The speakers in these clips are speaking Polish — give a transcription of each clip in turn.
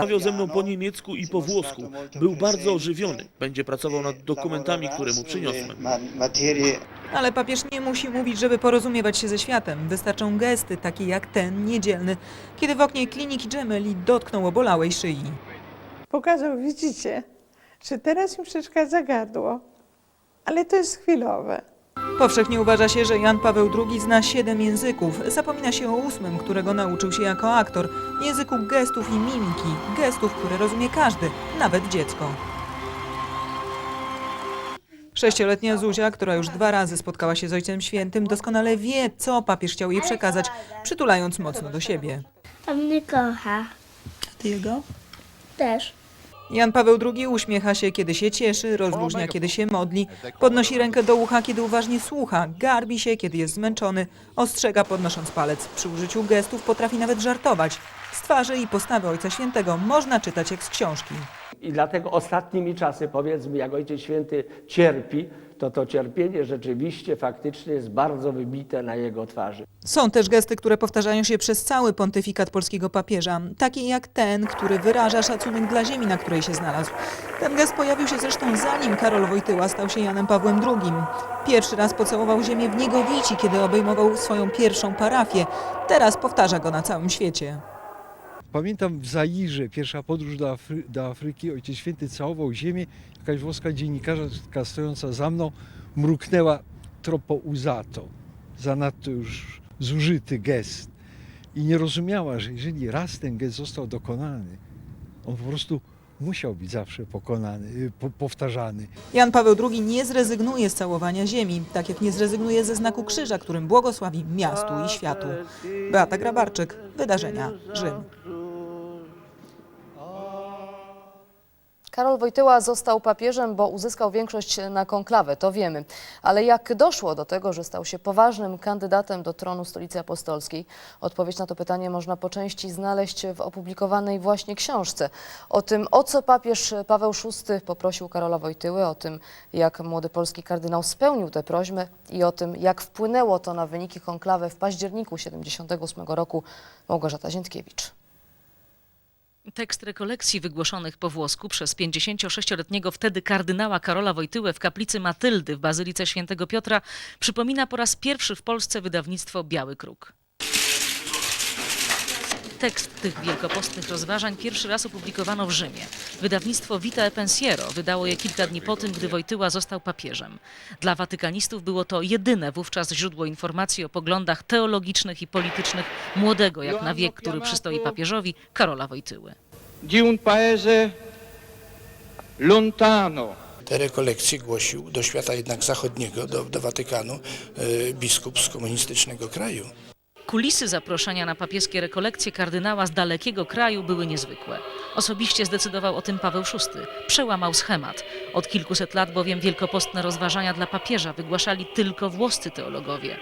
Rozmawiał ze mną po niemiecku i po włosku. Był bardzo ożywiony. Będzie pracował nad dokumentami, które mu przyniosłem. Ale papież nie musi mówić, żeby porozumiewać się ze światem. Wystarczą gesty, takie jak ten niedzielny, kiedy w oknie kliniki Gemelli dotknął obolałej szyi. Pokazał, widzicie, że teraz im przeszkadza gardło, ale to jest chwilowe. Powszechnie uważa się, że Jan Paweł II zna siedem języków. Zapomina się o ósmym, którego nauczył się jako aktor. Języku gestów i mimiki. Gestów, które rozumie każdy, nawet dziecko. Sześcioletnia Zuzia, która już dwa razy spotkała się z Ojcem Świętym, doskonale wie, co papież chciał jej przekazać, przytulając mocno do siebie. On mnie kocha. Ty jego? Też. Jan Paweł II uśmiecha się, kiedy się cieszy, rozluźnia, kiedy się modli, podnosi rękę do ucha, kiedy uważnie słucha, garbi się, kiedy jest zmęczony, ostrzega podnosząc palec. Przy użyciu gestów potrafi nawet żartować. Z twarzy i postawy Ojca Świętego można czytać jak z książki. I dlatego ostatnimi czasy, powiedzmy, jak Ojciec Święty cierpi, to to cierpienie rzeczywiście, faktycznie jest bardzo wybite na jego twarzy. Są też gesty, które powtarzają się przez cały pontyfikat polskiego papieża, takie jak ten, który wyraża szacunek dla ziemi, na której się znalazł. Ten gest pojawił się zresztą zanim Karol Wojtyła stał się Janem Pawłem II. Pierwszy raz pocałował ziemię w Niegowici, kiedy obejmował swoją pierwszą parafię. Teraz powtarza go na całym świecie. Pamiętam w Zairze, pierwsza podróż do, Afry, do Afryki, Ojciec Święty całował ziemię. Jakaś włoska dziennikarka stojąca za mną mruknęła troppo usato. Zanadto już zużyty gest. I nie rozumiała, że jeżeli raz ten gest został dokonany, on po prostu musiał być zawsze pokonany, y, po, powtarzany. Jan Paweł II nie zrezygnuje z całowania ziemi, tak jak nie zrezygnuje ze znaku krzyża, którym błogosławi miastu i światu. Beata Grabarczyk, Wydarzenia, Rzym. Karol Wojtyła został papieżem, bo uzyskał większość na konklawę, to wiemy. Ale jak doszło do tego, że stał się poważnym kandydatem do tronu stolicy apostolskiej? Odpowiedź na to pytanie można po części znaleźć w opublikowanej właśnie książce. O tym, o co papież Paweł VI poprosił Karola Wojtyły, o tym, jak młody polski kardynał spełnił tę prośbę i o tym, jak wpłynęło to na wyniki konklawy w październiku 78 roku. Małgorzata Ziętkiewicz. Tekst rekolekcji wygłoszonych po włosku przez 56-letniego wtedy kardynała Karola Wojtyłę w kaplicy Matyldy w Bazylice Świętego Piotra przypomina po raz pierwszy w Polsce wydawnictwo Biały Kruk. Tekst tych wielkopostnych rozważań pierwszy raz opublikowano w Rzymie. Wydawnictwo Vita e Pensiero wydało je kilka dni po tym, gdy Wojtyła został papieżem. Dla watykanistów było to jedyne wówczas źródło informacji o poglądach teologicznych i politycznych młodego, jak na wiek, który przystoi papieżowi, Karola Wojtyły. di un paese lontano Te rekolekcje głosił do świata jednak zachodniego, do, do Watykanu, e, biskup z komunistycznego kraju. Kulisy zaproszenia na papieskie rekolekcje kardynała z dalekiego kraju były niezwykłe. Osobiście zdecydował o tym Paweł VI. Przełamał schemat. Od kilkuset lat bowiem wielkopostne rozważania dla papieża wygłaszali tylko włoscy teologowie.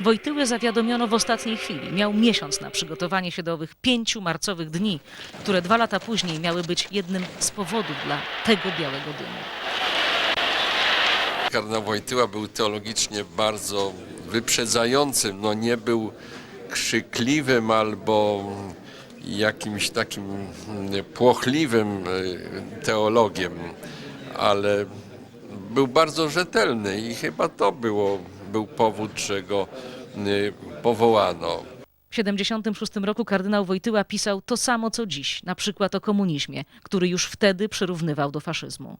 Wojtyłę zawiadomiono w ostatniej chwili. Miał miesiąc na przygotowanie się do owych pięciu marcowych dni, które dwa lata później miały być jednym z powodów dla tego białego dymu. Kardynał Wojtyła był teologicznie bardzo wyprzedzającym, no nie był krzykliwym albo jakimś takim mm, płochliwym e, teologiem, ale był bardzo rzetelny i chyba to było, był powód, że go e, powołano. W 76 roku kardynał Wojtyła pisał to samo co dziś, na przykład o komunizmie, który już wtedy przyrównywał do faszyzmu.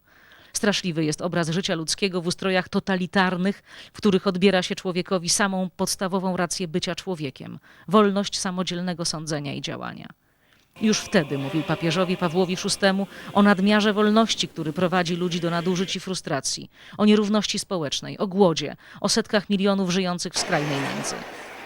Straszliwy jest obraz życia ludzkiego w ustrojach totalitarnych, w których odbiera się człowiekowi samą podstawową rację bycia człowiekiem wolność samodzielnego sądzenia i działania. Już wtedy mówił papieżowi Pawłowi VI o nadmiarze wolności, który prowadzi ludzi do nadużyć i frustracji, o nierówności społecznej, o głodzie, o setkach milionów żyjących w skrajnej nędzy.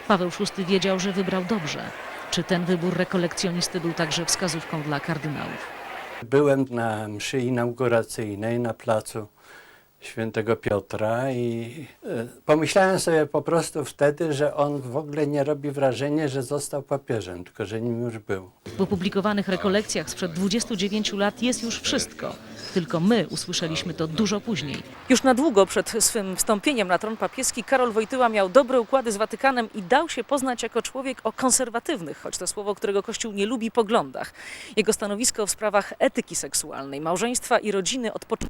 Paweł VI wiedział, że wybrał dobrze. Czy ten wybór rekolekcjonisty był także wskazówką dla kardynałów? Byłem na mszy inauguracyjnej na placu świętego Piotra i e, pomyślałem sobie po prostu wtedy, że on w ogóle nie robi wrażenia, że został papieżem, tylko że nim już był. W opublikowanych rekolekcjach sprzed 29 lat jest już wszystko. Tylko my usłyszeliśmy to dużo później. Już na długo przed swym wstąpieniem na tron papieski Karol Wojtyła miał dobre układy z Watykanem i dał się poznać jako człowiek o konserwatywnych, choć to słowo, którego Kościół nie lubi, poglądach. Jego stanowisko w sprawach etyki seksualnej, małżeństwa i rodziny od początku